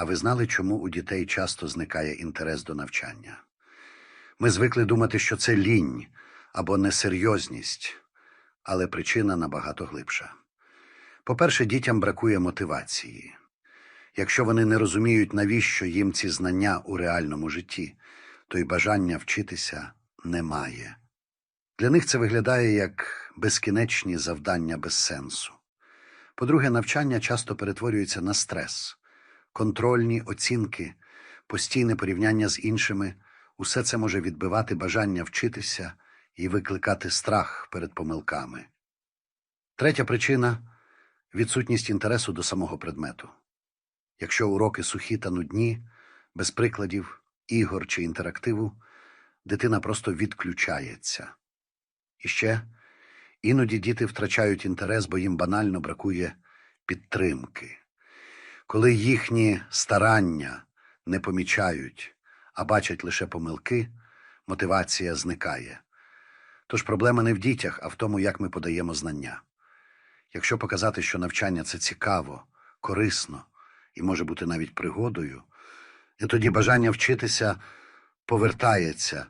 А ви знали, чому у дітей часто зникає інтерес до навчання? Ми звикли думати, що це лінь або несерйозність, але причина набагато глибша. По-перше, дітям бракує мотивації. Якщо вони не розуміють, навіщо їм ці знання у реальному житті, то й бажання вчитися немає. Для них це виглядає як безкінечні завдання без сенсу. По-друге, навчання часто перетворюється на стрес, контрольні оцінки, постійне порівняння з іншими усе це може відбивати бажання вчитися і викликати страх перед помилками. Третя причина відсутність інтересу до самого предмету. Якщо уроки сухі та нудні, без прикладів, ігор чи інтерактиву, дитина просто відключається. І ще іноді діти втрачають інтерес, бо їм банально бракує підтримки. Коли їхні старання не помічають, а бачать лише помилки, мотивація зникає. Тож проблема не в дітях, а в тому, як ми подаємо знання. Якщо показати, що навчання це цікаво, корисно і може бути навіть пригодою, і тоді бажання вчитися повертається